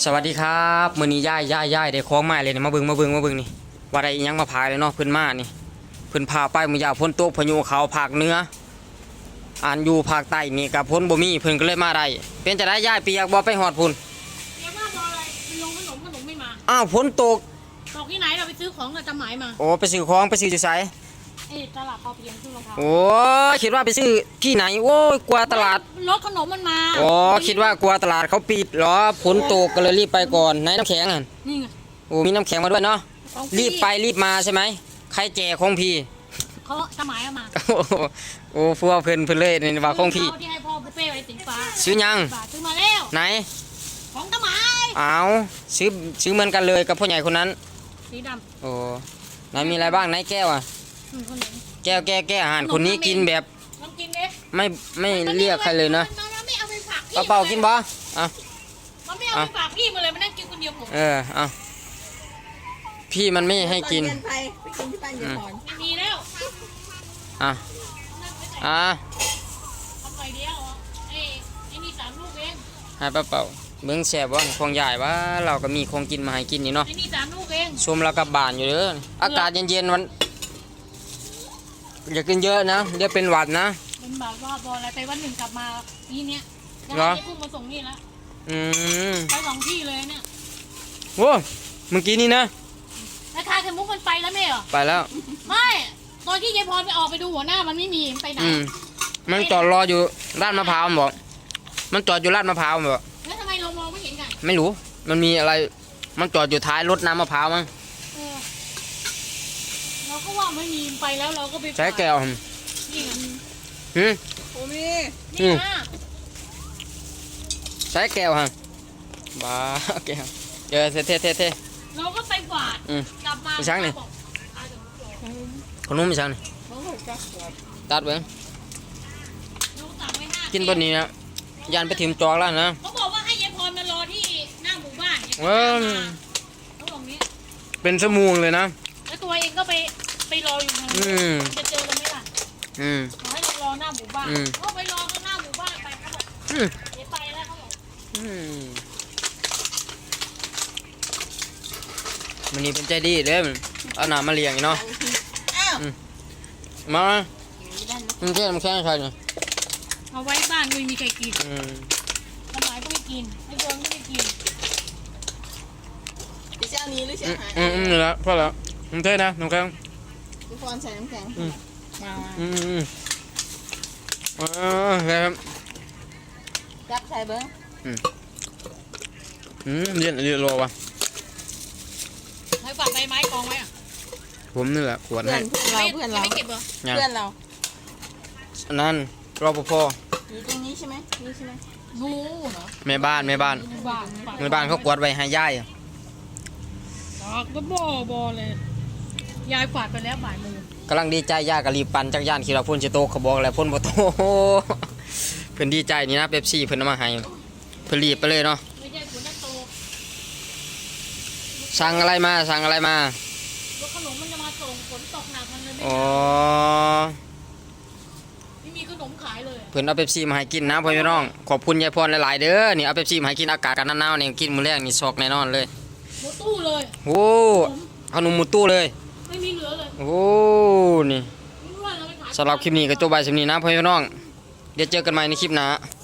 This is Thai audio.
สวัสดีครับมื้อนี้ย่ายย่ายย่ายได้ของมาเลยนี่มาเบิ่งมาเบิ่งมาเบิ่งนี่ว่าได้อิหยังมาพายเลยเนาะเพิ่นมานี่เพิ่นพาไปมื้อยาวพ้นโต๊ะพายุเขาภาคเหนืออ่านอยู่ภาคใต้นี่กับพ้นบ่มีเพิ่นก็เลยมาได้เป็นจะได้ย่ายเปียกบ่ไปฮอดพุ่นเรียกว่าบออะไรไปลงขนมขนมไม่มาอ้าวพ้นตกตอกที่ไหนเราไปซื้อของกับจำหมายมาโอ้ไปซื้อของไปซื้ออยู่ไส เอ้ยตลาดพอเพียงซื้อรองเท้าโอ้คิดว่าไปซื้อที่ไหน โอ้ยกลัวตลาด รถขนมมันมาอ๋อคิดว่ากลัวตลาดเขาปิดเหรอฝนตกก็เลยรีบไปก่อนไหนน้ำแข็งอะนี่ไงโอ้มีน้ำแข็งมาด้วยเนาะของรีบไปรีบมาใช่ไหมใครแจกของพี่ เขาจำหมายเอามาโอ้โหโอ้ฟัวเพิ่นเพิ่นเลยนี่ว่าของพี่ เาที่ให้พ่อบุฟเฟ่ไว้สิงฟ้าซื้อยังบาทซื้อมาแล้ว ไหนของจำหมายเอาซื้อซื้อเหมือนกันเลยกับพ่อใหญ่คนนั้นสีดโอ้ไหนมีอะไรบ้างไหนแก้วอะำอืมขนม แก้วแก้วแก้วอาหารคนนี้กินแบบลองกินดิไม่ไม่เรียกใครเลยนะมันไม่เอาไปฝากกระเป๋ากินบ่อะมันไม่เอาไปฝากพี่มาเลยมันนั่งกินคนเดียวผมเออเอาพี่มันไม่ให้กินตอเย็นไปไปกินที่บ้านยายพรไม่มีแล้วอะนั่งไปไหนอะทำไมเดียวอะเอ้ยไอ้นี่สามลูกเองให้ป้าเป่าเบิ่งแซ่บว่าของใหญ่ว่าเราก็มีของกินมาให้กินนี่เนาะไอ้นี่สามลูกเองชมเรากลับบ้านอยู่เด้ออากาศเย็นๆวัน อย่ากินเยอะนะเดี๋ยวเป็นหวัดนะเป็นแบบว่าบออะไรไปวันหนึ่งกลับมาทีเนี้ยแล้วเหรอไอ้พุ่งมาส่งนี่แล้วอืมไปสองที่เลยเนี่ยโว้เมื่อกี้นี่นะราคาไข่มุกมันไปแล้วไม่เหรอไปแล้ว ไม่ตอนที่ยายพรไปออกไปดูหัวหน้ามันไม่มีมันไปไหนอืมมันจอดรออยู่ร้านมะพร้าวมันบอกมันจอดอยู่ร้านมะพร้าวมันบอกแล้วทำไมเรามองไม่เห็นกันไม่รู้ มันมีอะไร มันจอดอยู่ท้ายรถน้ำมะพร้าวมั้งเออเรา ก็ว่าไม่มีมันไปแล้วเราก็ไปใช้แก้วหั่นนี่มันหืมโอ้มีอืนี่มนะใช้แก้วฮะบ้าแก้วเจอเท่เท่เท่เท่เราก็ไปกวาดอืมกลับมาไปช่างนี่บอกอะเดี๋ยวขนมไม่ช่างนี่เขาหัวจักหัวตัดเบิ้งเราสั่งไว้ห้ากินบนนี้นะยันไปถิ่มจอกแล้วนะเขาบอกว่าให้ยายพรมารอที่หน้าหมู่บ้านเนี่ยเออเขาบอกนี้เป็นชั่วโมงเลยนะแล้วตัวเองก็ไป ไปรออยู่ทางอืนู้นมจะเจอเราไหมล่ะอืม ขอให้เรารอหน้าหมู่บ้านอืม เขาไปรอข้างหน้าหมู่บ้านไปเขาบอกอืมเดี๋ยวไปแล้วเขาบอกอืมมันนี่เป็นใจดีเด้อมันเอาหนามาเลี้ยงอีกเนาะอ้าวมามันแค่มันแค่ใครเนี่ยเอาไว้บ้านไม่มีใครกินอืมทำไมก็ไม่กินไอ้เบิร์ก็ไม่กินจะเจ้านี้หรือเสีอืยมหายอืมอืมนี่ละพอแล้วมันเท่นะน้องแก้ว ยายพรใส่น้ำแข็ง อืม มามาอืมอืมอ่าครับ จับใส่เบิ้งอืมเรียนเรียนโลวะให้ฝากใบไม้กองไว้อะผมนี่แหละขวดเพื่อให้นเพื่อนเราเพื่อนเราไม่เก็บเหรอ ยังเพื่อนเราอันนั้นรอปภอยู่ตรงนี้ใช่ไหมนี่ใช่ไหมงูเหรอแม่บ้านแม่บ้านบ้านแม่บ้านเขากวาดไว้ให้ย่ายอะดอกก็บ่บอเลย ยายฝาดไปแล้วบ่ายโมงกำลังดีใจย่ากับรีบปั่นจักรยานขี่เราพ่นจะโตกเขาบอกแล้วพ่นบ่โตเพิ่นดีใจนี่นะเป๊ปซี่เพิ่นเอามาให้เพิ่นรีบไปเลยเนาะไม่ใช่ขุนนักโตสั่งอะไรมาสั่งอะไรมารถขนมมันจะมาส่งฝนตกหนักมันเลยไม่อ๋อไม่มีขนมขายเลยเพิ่นเอาเป๊ปซี่มาให้กินนะพ่อพี่น้องขอบคุณยายพรหลายๆเด้อนี่เอาเป๊ปซี่มาให้กินอากาศกันหนาวๆนี่กินมื้อแรกนี่ซอกแน่นอนเลย หมดตู้เลยโอ้ขนมหมูตู้เลย ไม่มีเหลือเลยโอ้นี่ไม่รู้ว่าเราไปขาย สำหรับคลิปนี้ก็จบไปสำนี้นะพ่อพี่น้อง เดี๋ยวเจอกันใหม่ในคลิปหน้าเ